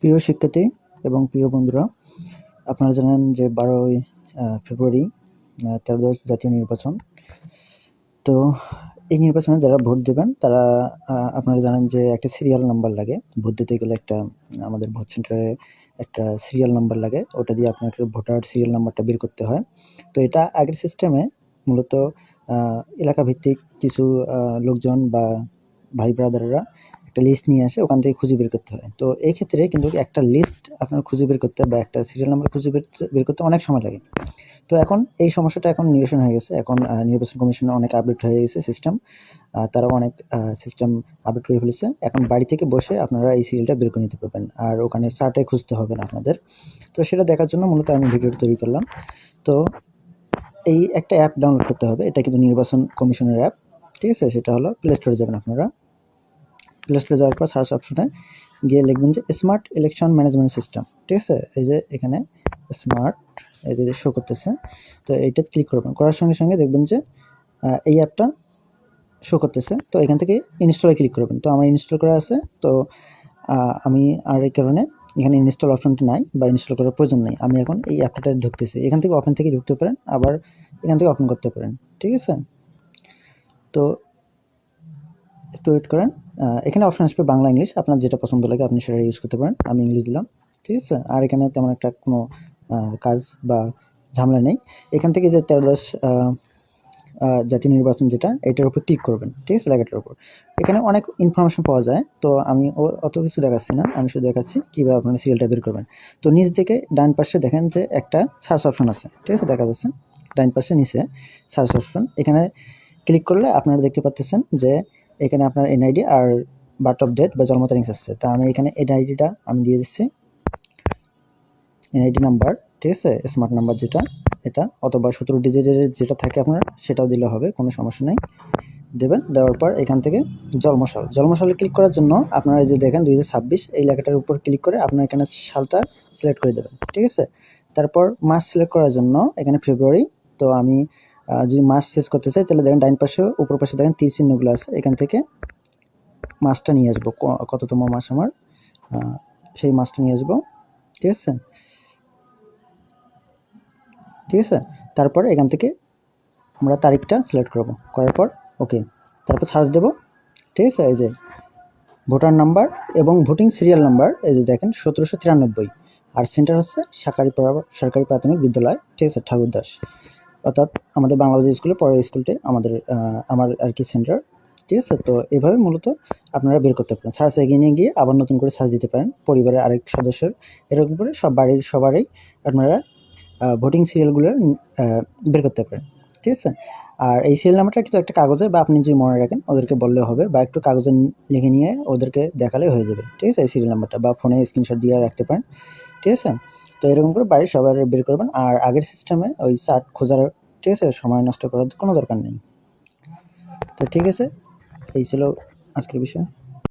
প্রিয় শিক্ষার্থী এবং প্রিয় বন্ধুরা, আপনারা জানেন যে বারোই ফেব্রুয়ারি তেরো দশ জাতীয় নির্বাচন। তো এই নির্বাচনে যারা ভোট দেবেন, তারা আপনারা জানেন যে একটা সিরিয়াল নাম্বার লাগে। ভোট দিতে গেলে একটা, আমাদের ভোট সেন্টারে একটা সিরিয়াল নাম্বার লাগে। ওটা দিয়ে আপনাকে ভোটার সিরিয়াল নাম্বারটা বের করতে হয়। তো এটা আগের সিস্টেমে মূলত এলাকা ভিত্তিক কিছু লোকজন বা ভাই ব্রাদাররা একটা লিস্ট নিয়ে আসে, ওখান থেকে খুঁজে বের করতে হয়। তো এই ক্ষেত্রে কিন্তু একটা লিস্ট আপনার খুঁজে বের করতে বা একটা সিরিয়াল নাম্বার খুঁজে বের বের করতে অনেক সময় লাগে। তো এখন এই সমস্যাটা এখন নিরসন হয়ে গেছে। এখন নির্বাচন কমিশনে অনেক আপডেট হয়ে গেছে সিস্টেম তারা অনেক সিস্টেম আপডেট করে ফেলেছে। এখন বাড়ি থেকে বসে আপনারা এই সিরিয়ালটা বের করে নিতে পারবেন। আর ওখানে সার্টে খুঁজতে হবে না আপনাদের। তো সেটা দেখার জন্য মূলত আমি ভিডিওটা তৈরি করলাম। তো এই একটা অ্যাপ ডাউনলোড করতে হবে। এটা কিন্তু নির্বাচন কমিশনের অ্যাপ ঠিক আছে? সেটা হলো প্লে স্টোরে যাবেন আপনারা। প্লে স্টোরে যাওয়ার পর সার্চ অপশনে গিয়ে লিখবেন যে স্মার্ট ইলেকশন ম্যানেজমেন্ট সিস্টেম ঠিক আছে? এই যে এখানে স্মার্ট এই যে শো করতেছে, তো এইটা ক্লিক করবেন। করার সঙ্গে সঙ্গে দেখবেন যে এই অ্যাপটা শো করতেছে, তো এখান থেকে ইনস্টলে ক্লিক করবেন। তো আমার ইনস্টল করা আছে, তো আমি আর এই কারণে এখানে ইনস্টল অপশনটা নাই বা ইনস্টল করার প্রয়োজন নেই। আমি এখন এই অ্যাপটা ঢুকতেছি। এখান থেকে ওপেন থেকে ঢুকতে পারেন, আবার এখান থেকে ওপেন করতে পারেন, ঠিক আছে? তো, একটু ওয়েট করেন। এখানে অপশন আসবে বাংলা ইংলিশ আপনার যেটা পছন্দ লাগে, আপনি সেটা ইউজ করতে পারেন। আমি ইংলিশ দিলাম, ঠিক আছে? আর এখানে তেমন একটা কোনো কাজ বা ঝামেলা নেই। এখান থেকে যে তেরো দশ জাতীয় নির্বাচন যেটা, এটার উপর ক্লিক করবেন, ঠিক আছে? লেখাটার উপর। এখানে অনেক ইনফরমেশন পাওয়া যায়, তো আমি অত কিছু দেখাচ্ছি না। আমি শুধু দেখাচ্ছি কীভাবে আপনারা সিরিয়ালটা বের করবেন। তো নিচ থেকে ডান পাশে দেখেন যে একটা সার্চ অপশন আছে, ঠিক আছে? দেখা যাচ্ছে। ডান পাশে নিচে সার্চ অপশন এখানে ক্লিক করলে আপনারা দেখতে পাচ্ছেন যে এখানে আপনার এনআইডি আর বার্থ অফ ডেট বা জন্ম তারিখ আসছে তা আমি এখানে এনআইডিটা আমি দিয়ে দিচ্ছি। এনআইডি নাম্বার ঠিক আছে? স্মার্ট নাম্বার যেটা, এটা, অথবা সতেরো ডিজিটের যেটা থাকে আপনার, সেটাও দিলে হবে, কোনো সমস্যা নেই। দেবেন, দেওয়ার পর এখান থেকে জন্মসাল। জন্মসালে ক্লিক করার জন্য আপনারা যে দেখেন দুই হাজার ছাব্বিশ, এই লেখাটার উপর ক্লিক করে আপনার এখানে সালটা সিলেক্ট করে দেবেন, ঠিক আছে? তারপর মাস সিলেক্ট করার জন্য এখানে ফেব্রুয়ারি তো আমি যদি মাস শেষ করতে চাই, তাহলে দেখেন ডাইন পাশে, উপর পাশে দেখেন তীর চিহ্নগুলো আছে। এখান থেকে মাসটা নিয়ে আসব কততম মাস আমার। সেই মাসটা নিয়ে আসব, ঠিক আছে? ঠিক আছে? তারপর এখান থেকে আমরা তারিখটা সিলেক্ট করব। করার পর ওকে তারপর সার্চ দেব, ঠিক আছে? এই যে ভোটার নাম্বার এবং ভোটিং সিরিয়াল নাম্বার এই যে দেখেন সতেরোশো তিরানব্বই। আর সেন্টার হচ্ছে সরকারি সরকারি প্রাথমিক বিদ্যালয়, ঠিক আছে? ঠাকুরদাস অর্থাৎ আমাদের বাংলাদেশ স্কুলের পরের স্কুলটি আমাদের আমার আর কি সেন্টার ঠিক আছে? তো এইভাবে মূলত আপনারা বের করতে পারেন। সার্চ এগিয়ে নিয়ে গিয়ে আবার নতুন করে সার্চ দিতে পারেন। পরিবারের আরেক সদস্যের এরকম করে সব বাড়ির সবারই আপনারা ভোটিং সিরিয়ালগুলো বের করতে পারেন। ঠিক আছে? আর এই সিরিয়াল নাম্বারটা কিন্তু একটা কাগজে বা আপনি যদি মনে রাখেন ওদেরকে বললে হবে বা একটু কাগজে লিখে নিয়ে ওদেরকে দেখালে হয়ে যাবে। ঠিক আছে? এই সিরিয়াল নাম্বারটা বা ফোনে স্ক্রিনশট দিয়ে রাখতে পারেন। ঠিক আছে? তো এরকম করে বাড়ির সবার বের করবেন। আর আগের সিস্টেমে ওই চার্ট খোঁজার ঠিক আছে, সময় নষ্ট করার কোনো দরকার নেই। তো ঠিক আছে, এই ছিল আজকের বিষয়।